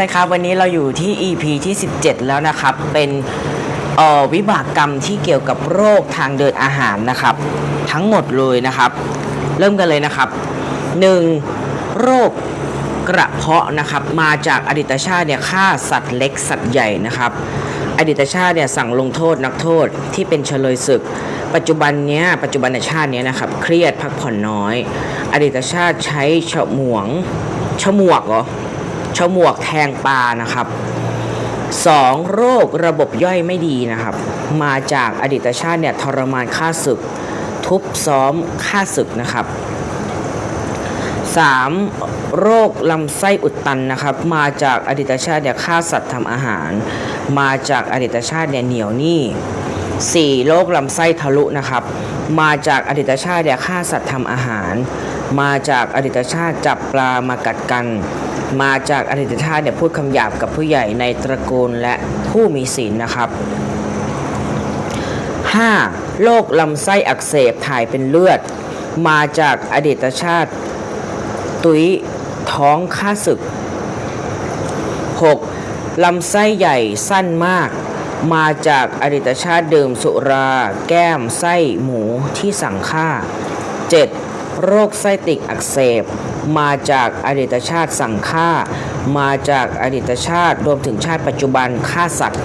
นะครับวันนี้เราอยู่ที่ EP ที่ 17 แล้วนะครับ เป็นออวิบากกรรมที่เกี่ยวกับโรคทางเดินอาหารนะครับ ทั้งหมดเลยนะครับ เริ่มกันเลยนะครับ 1. โรคกระเพาะนะครับ มาจากอดีตชาติเนี่ยฆ่าสัตว์เล็กสัตว์ใหญ่นะครับ อดีตชาติเนี่ยสั่งลงโทษนักโทษที่เป็นเฉลยศึก ปัจจุบันเนี้ยปัจจุบันในชาติเนี้ยนะครับ เครียดพักผ่อนน้อย อดีตชาติใช้ฉมวงฉมวกเหรอ ฉมวกแทงปลานะครับ 2. โรคระบบย่อยไม่ดีนะครับ มาจากอดีตชาติเนี่ยทรมานฆ่าศึก ทุบซ้อมฆ่าศึกนะครับ 3. โรคลำไส้อุดตันนะครับ มาจากอดีตชาติเนี่ยฆ่าสัตว์ทำอาหาร มาจากอดีตชาติเนี่ยเหนียวหนี้ 4. โรคลำไส้ทะลุนะครับ มาจากอดีตชาติเนี่ยฆ่าสัตว์ทำอาหาร มาจากอดีตชาติจับปลามากัดกัน มาจากอดีตชาติเนี่ยพูดคำหยาบกับผู้ใหญ่ในตระกูลและผู้มีศีลนะครับ 5. โรคลำไส้อักเสบถ่ายเป็นเลือด มาจากอดีตชาติ ตุ้ยท้องค่าศึก 6. ลำไส้ใหญ่สั้นมาก มาจากอดีตชาติดื่มสุรา แก้มไส้หมูที่สั่งฆ่า 7. โรคไส้ติ่งอักเสบ มาจากอดีตชาติสั่งฆ่า มาจากอดีตชาติรวมถึงชาติปัจจุบันฆ่าสัตว์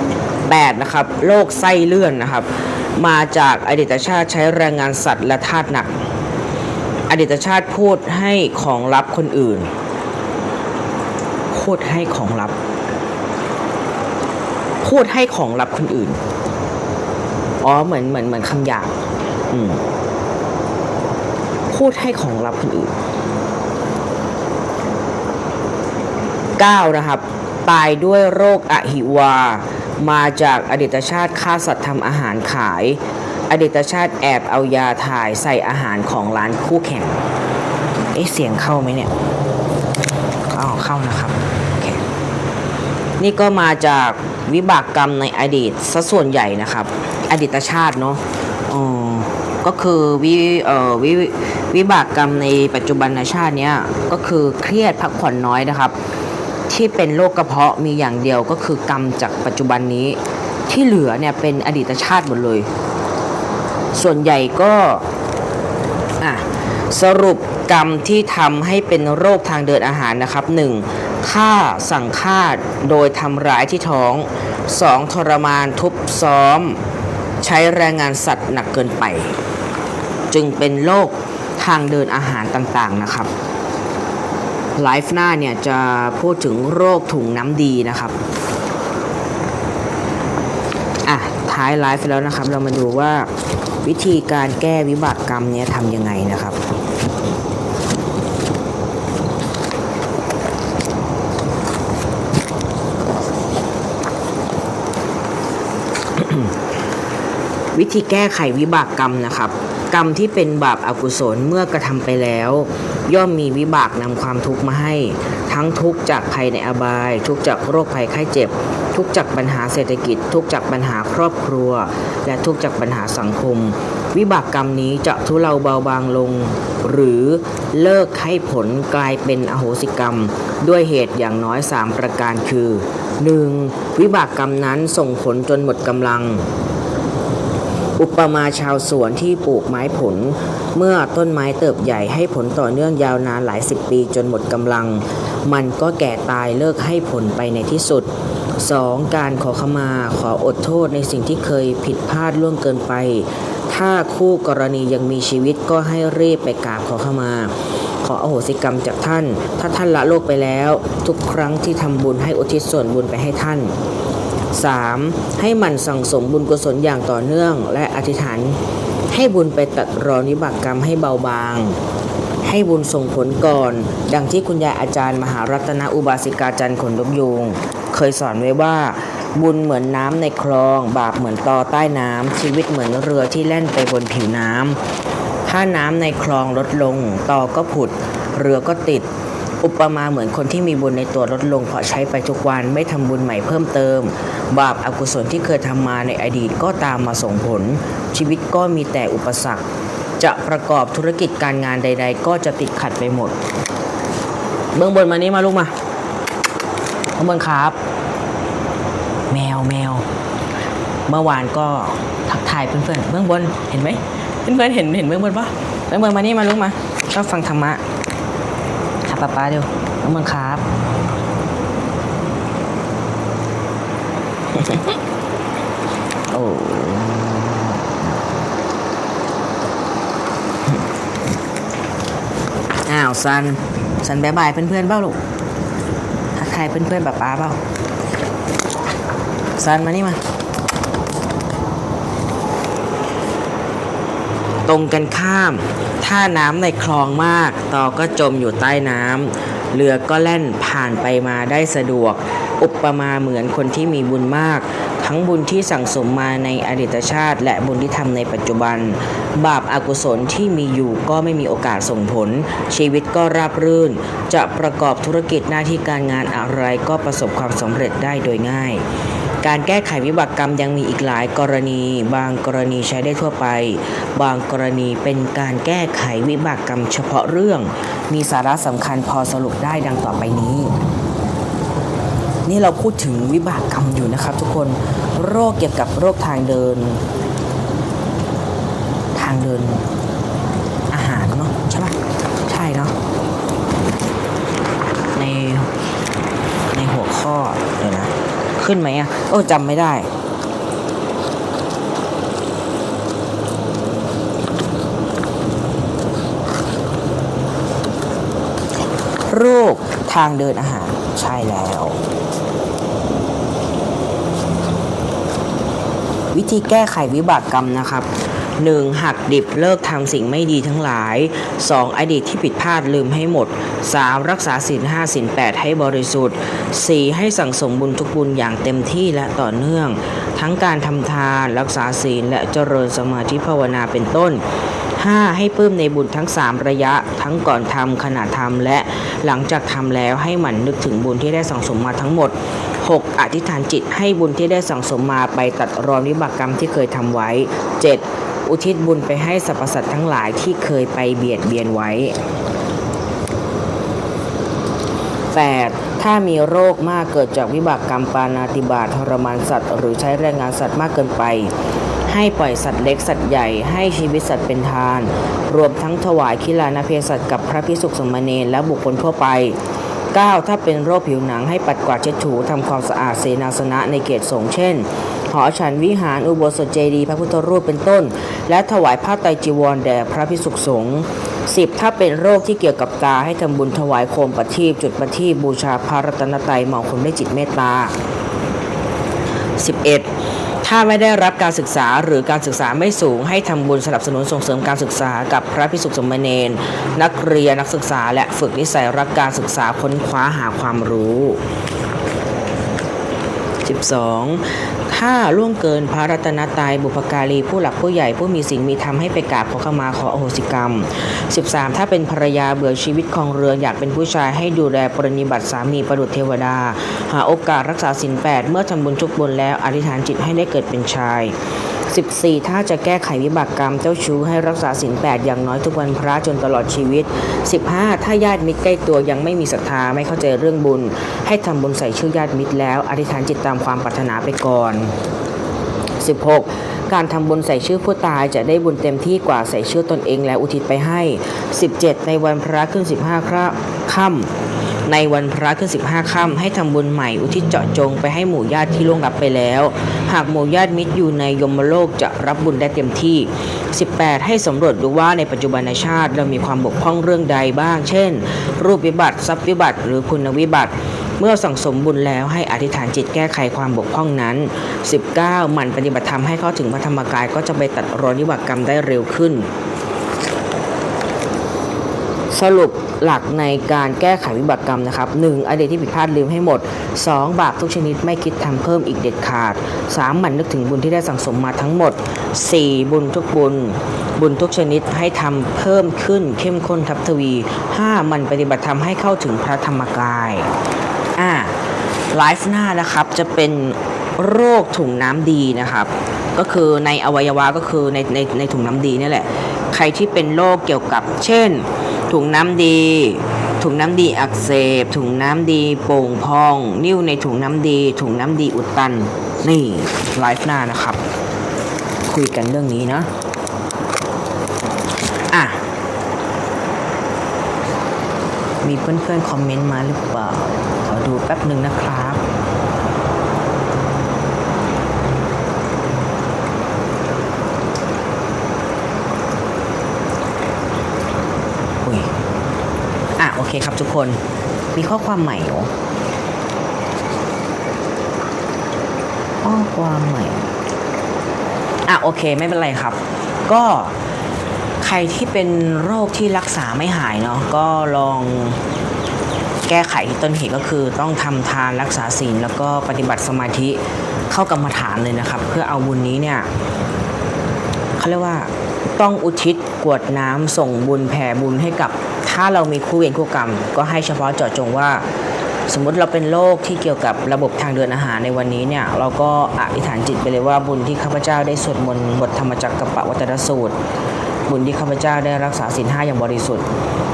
8. นะครับโรคไส้เลื่อนนะครับ มาจากอดีตชาติใช้แรงงานสัตว์และทาสหนัก อดีตชาติพูดให้ของลับคนอื่นพูดให้ของลับ พูดให้ของลับคนอื่น อ๋อ เหมือนเหมือนเหมือนคำหยาบอืม พูดให้ของลับคนอื่น 9. นะครับ ตายด้วยโรคอหิวา มาจากอดีตชาติฆ่าสัตว์ทำอาหารขาย อดีตชาติแอบเอายาถ่ายใส่อาหารของร้านคู่แข่ง เอ๊ะเสียงเข้าไหมเนี่ยอ๋อเข้านะครับ โอเค นี่ก็มาจากวิบากกรรมในอดีตซะส่วนใหญ่นะครับ อดีตชาติเนาะ อ๋อ ก็คือวิเอ่อวิ วิบากกรรมในปัจจุบันชาตินี้ก็คือเครียดพักผ่อนน้อยนะครับ ที่เป็นโรคกระเพาะมีอย่างเดียวก็คือกรรมจากปัจจุบันนี้ ที่เหลือเนี่ยเป็นอดีตชาติหมดเลย ส่วนใหญ่ก็อะสรุปกรรมที่ทำให้เป็นโรคทางเดินอาหารนะครับ 1. ฆ่าสั่งฆ่าโดยทำร้ายที่ท้อง 2. ทรมานทุบซ้อม ใช้แรงงานสัตว์หนักเกินไป จึงเป็นโรค ทางเดินอาหารต่างๆนะครับไลฟ์หน้าเนี่ยจะพูดถึงโรคถุงน้ำดีนะครับอะท้ายไลฟ์แล้วนะครับ เรามาดูว่าวิธีการแก้วิบากกรรมเนี่ยทำยังไงนะครับวิธีแก้ไขวิบากกรรมนะครับ กรรมที่เป็นบาปอากุศลเมื่อกระทำไปแล้ว ย่อมมีวิบากนำความทุกข์มาให้ ทั้งทุกข์จากภัยในอบาย ทุกข์จากโรคภัยไข้เจ็บ ทุกข์จากปัญหาเศรษฐกิจ ทุกข์จากปัญหาครอบครัว และทุกข์จากปัญหาสังคม วิบากกรรมนี้จะทุเลาเบาบางลง หรือเลิกให้ผลกลายเป็นอโหสิกรรม ด้วยเหตุอย่างน้อย 3 ประการคือ 1. วิบากกรรมนั้นส่งผลจนหมดกำลัง อุปมาชาวสวนที่ปลูกไม้ผล เมื่อต้นไม้เติบใหญ่ให้ผลต่อเนื่องยาวนานหลายสิบปีจนหมดกำลัง มันก็แก่ตายเลิกให้ผลไปในที่สุด 2. การขอขมาขออดโทษในสิ่งที่เคยผิดพลาดล่วงเกินไป ถ้าคู่กรณียังมีชีวิตก็ให้รีบไปกราบขอขมา ขออโหสิกรรมจากท่าน ถ้าท่านละโลกไปแล้ว ทุกครั้งที่ทำบุญให้อุทิศส่วนบุญไปให้ท่าน 3. ให้มันสั่งสมบุญกุศลอย่างต่อเนื่อง และอธิษฐาน ให้บุญไปตัดรอนิบากกรรมให้เบาบาง ให้บุญส่งผลก่อน ดังที่คุณยายอาจารย์มหารัตนอุบาสิกาจันทร์ขนนกยูงเคยสอนไว้ว่า บุญเหมือนน้ำในคลอง บาปเหมือนตอใต้น้ำชีวิตเหมือนเรือที่แล่นไปบนผิวน้ำถ้าน้ำในคลองลดลงตอก็ผุด เรือก็ติด อุปมาเหมือนคนที่มีบุญในตัวลดลงเพราะใช้ไปทุกวันไม่ทำบุญใหม่เพิ่มเติม บาปอากุศลที่เคยทำมาในอดีตก็ตามมาส่งผล ชีวิตก็มีแต่อุปสรรค จะประกอบธุรกิจการงานใด ๆ ก็จะติดขัดไปหมด เบื้องบนมานี่มาลูกมาเบื้องบนครับ แมวแมวเมื่อวานก็ทักทายเพื่อนๆเบื้องบนเห็นไหมเพื่อนๆเห็นเห็นเบื้องบนปะเบื้องบนมานี่มาลูกมาชอบฟังธรรมะ ป๊าป๊าเดี๋ยวเบื้องบนครับโอ้อ้าวซันซันบายบายเพื่อนๆเปล่าลูกทักทายเพื่อนๆป๊าป๊าเปล่าซันมานี่มา ตรงกันข้าม ถ้าน้ำในคลองมาก ตอก็จมอยู่ใต้น้ำเรือก็แล่นผ่านไปมาได้สะดวก อุปมาเหมือนคนที่มีบุญมาก ทั้งบุญที่สั่งสมมาในอดีตชาติ และบุญที่ทำในปัจจุบัน บาปอากุศลที่มีอยู่ก็ไม่มีโอกาสส่งผล ชีวิตก็ราบรื่น จะประกอบธุรกิจหน้าที่การงานอะไรก็ประสบความสำเร็จได้โดยง่าย การแก้ไขวิบากกรรมยังมีอีกหลายกรณี บางกรณีใช้ได้ทั่วไป บางกรณีเป็นการแก้ไขวิบากกรรมเฉพาะเรื่อง มีสาระสำคัญพอสรุปได้ดังต่อไปนี้ นี่เราพูดถึงวิบากกรรมอยู่นะครับ ทุกคนโรคเกี่ยวกับโรคทางเดิน ทางเดิน อาหารเนาะใช่ปะใช่เนาะในในหัวข้อเดี๋ยว ขึ้นไหมอะโอ้จำไม่ได้รูปทางเดินอาหารใช่แล้ว วิธีแก้ไขวิบากกรรมนะครับ 1. หักดิบเลิกทำสิ่งไม่ดีทั้งหลาย 2. อดีตที่ผิดพลาดลืมให้หมด 3. รักษาศีลห้าศีลแปดให้บริสุทธิ์ 4. ให้สั่งสมบุญทุกบุญอย่างเต็มที่และต่อเนื่อง ทั้งการทำทานรักษาศีลและเจริญสมาธิภาวนาเป็นต้น 5. ให้ปลื้มในบุญทั้ง 3 ระยะ ทั้งก่อนทำขณะทำและหลังจากทำแล้วให้หมั่นนึกถึงบุญที่ได้สั่งสมมาทั้งหมด 6. อธิษฐานจิตให้บุญที่ได้สั่งสมมาไปตัดรอนวิบากกรรมที่เคยทำไว้ 7. อุทิศบุญไปให้สรรพสัตว์ทั้งหลายที่เคยไปเบียดเบียนไว้ 8. ถ้ามีโรคมากเกิดจากวิบากกรรมปานาติบาตทรมานสัตว์ หรือใช้แรงงานสัตว์มากเกินไป ให้ปล่อยสัตว์เล็กสัตว์ใหญ่ให้ชีวิตสัตว์เป็นทาน รวมทั้งถวายคิลานาเพสัตกับพระพิสุขสมณเณรและบุคคลทั่วไป 9. ถ้าเป็นโรคผิวหนังให้ปัดกวาดเช็ดถูทำความสะอาดเสนาสนะในเขตสงเช่น หอฉันวิหารอุโบสถเจดีย์พระพุทธรูปเป็นต้น และถวายผ้าไตรจีวรแด่พระพิสุขสงฆ์ 10. ถ้าเป็นโรคที่เกี่ยวกับตาให้ทำบุญถวายโคมประทีปจุดประทีปบูชาพระรัตนตรัยมองคนด้วยจิตเมตตา 11. ถ้าไม่ได้รับการศึกษาหรือการศึกษาไม่สูง ให้ทำบุญสนับสนุนส่งเสริมการศึกษากับพระพิสุสมณเณรนักเรียนนักศึกษาและฝึกนิสัยรักการศึกษาค้นคว้าหาความรู้ 12. ถ้าล่วงเกินพระรัตนตรัยบุพการีผู้หลักผู้ใหญ่ผู้มีสิ่งมีธรรมให้ไปกราบขอขมาขออโหสิกรรม 13. ถ้าเป็นภรรยาเบื่อชีวิตของเรือนอยากเป็นผู้ชายให้ดูแลปรนิบัติสามีประดุจเทวดา หาโอกาสรักษาสินแปดเมื่อทำบุญทุกบุญแล้วอธิษฐานจิตให้ได้เกิดเป็นชาย 14. ถ้าจะแก้ไขวิบากกรรมเจ้าชู้ให้รักษาศีลแปดอย่างน้อยทุกวันพระจนตลอดชีวิต 15. ถ้าญาติมิตรใกล้ตัวยังไม่มีศรัทธาไม่เข้าใจเรื่องบุญ ให้ทำบุญใส่ชื่อญาติมิตรแล้วอธิษฐานจิตตามความปรารถนาไปก่อน 16. การทำบุญใส่ชื่อผู้ตายจะได้บุญเต็มที่กว่าใส่ชื่อตนเองแล้วอุทิศไปให้ 17. ในวันพระขึ้น 15ค่ำค่ำ ในวันพระขึ้น 15ค่ำให้ทำบุญใหม่อุทิศเจาะจงไปให้หมู่ญาติที่ล่วงลับไปแล้ว หากหมู่ญาติมิตรอยู่ในยมโลกจะรับบุญได้เต็มที่ 18. ให้สำรวจดูว่าในปัจจุบันชาติเรามีความบกพร่องเรื่องใดบ้าง เช่น รูปวิบัติทรัพย์วิบัติหรือคุณวิบัติเมื่อสั่งสมบุญแล้วให้อธิษฐานจิตแก้ไขความบกพร่องนั้น 19. หมั่นปฏิบัติธรรมให้เข้าถึงพระธรรมกายก็จะไปตัดรอนวิบากรรมได้เร็วขึ้น สรุป หลักในการแก้ไขวิบากกรรมนะครับ 1. อดีตที่ผิดพลาดลืมให้หมด 2. บาปทุกชนิดไม่คิดทำเพิ่มอีกเด็ดขาด 3. หมั่นนึกถึงบุญที่ได้สั่งสมมาทั้งหมด 4. บุญทุกบุญ บุญทุกชนิดให้ทำเพิ่มขึ้นเข้มข้นทับทวี 5. หมันปฏิบัติธรรมให้เข้าถึงพระธรรมกายอ่าไลฟ์หน้านะครับจะเป็นโรคถุงน้ำดีนะครับ ก็คือในอวัยวะก็คือในในในถุงน้ำดีนี่แหละ ใครที่เป็นโรคเกี่ยวกับ เช่น ถุงน้ำดี ถุงน้ำดีอักเสบ ถุงน้ำดีโป่งพอง นิ่วในถุงน้ำดี ถุงน้ำดีอุดตัน นี่ไลฟ์หน้านะครับ คุยกันเรื่องนี้นะอะมีเพื่อนๆคอมเมนต์มาหรือเปล่าขอดูแป๊บหนึ่งนะครับ อุ้ย อะ โอเคครับทุกคน มีข้อความใหม่หรอข้อความใหม่ อะโอเคไม่เป็นไรครับ ก็ใครที่เป็นโรคที่รักษาไม่หายเนาะก็ลองแก้ไขที่ต้นเหตุก็คือต้องทำทานรักษาศีลแล้วก็ปฏิบัติสมาธิเข้ากรรมฐานเลยนะครับ เพื่อเอาบุญนี้เนี่ยเขาเรียกว่าต้องอุทิศกวดน้ำส่งบุญแผ่บุญให้กับ ถ้าเรามีคู่เวรคู่กรรม ก็ให้เฉพาะเจาะจงว่า สมมติเราเป็นโรคที่เกี่ยวกับระบบทางเดินอาหารในวันนี้เนี่ยเราก็อธิษฐานจิตไปเลยว่าบุญที่ข้าพเจ้าได้สวดมนต์บทธรรมจักรกับปวัตนสูตร บุญที่ข้าพเจ้าได้รักษาศีลห้าอย่างบริสุทธิ์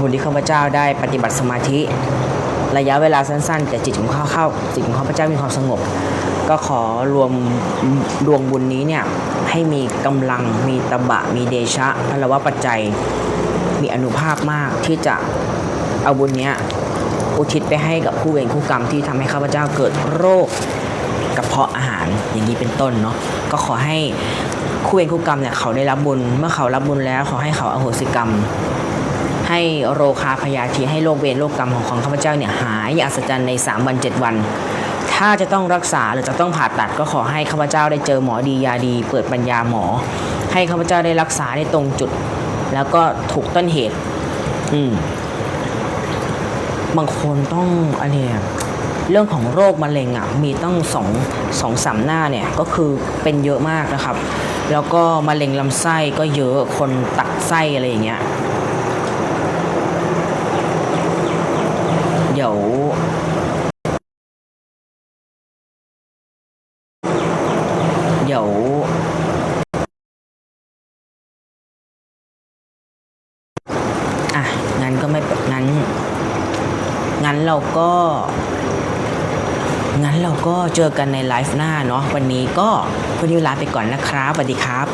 บุญที่ข้าพเจ้าได้ปฏิบัติสมาธิ ระยะเวลาสั้นๆ แต่จิตของข้าเข้าจิตของข้าพเจ้ามีความสงบก็ขอรวมดวงบุญนี้เนี่ยให้มีกำลังมีตบะมีเดชะพลวะปัจจัย มีอนุภาพมากที่จะเอาบุญเนี้ยอุทิศไปให้กับผู้เวรคู่กรรมที่ทำให้ข้าพเจ้าเกิดโรคกระเพาะอาหารอย่างนี้เป็นต้นเนาะก็ขอให้คู่เวรคู่กรรมเนี่ยเขาได้รับบุญเมื่อเขารับบุญแล้วขอให้เขาอโหสิกรรม ให้โรคาพยาธิให้โรคเวรโรคกรรมของของข้าพเจ้าเนี่ยหายอย่างอัศจรรย์ใน 3 วัน 7 วัน ถ้าจะต้องรักษาหรือจะต้องผ่าตัดก็ขอให้ข้าพเจ้าได้เจอหมอดียาดี เปิดปัญญาหมอ ให้ข้าพเจ้าได้รักษาได้ตรงจุด แล้วก็ถูกต้นเหตุ อืม บางคนต้องอันเนี้ยเรื่องของโรคมะเร็งอะมีต้องสองสองสามหน้าเนี่ยก็คือเป็นเยอะมากนะครับ แล้วก็มะเร็งลำไส้ก็เยอะคนตัดไส้อะไรอย่างเงี้ยเดี๋ยวเดี๋ยว อะ งั้นก็ไม่เป็นงั้น งั้น เราก็งั้นเราก็เจอกันในไลฟ์หน้าเนาะวันนี้ก็พอดีเวลาไปก่อนนะครับสวัสดีครับ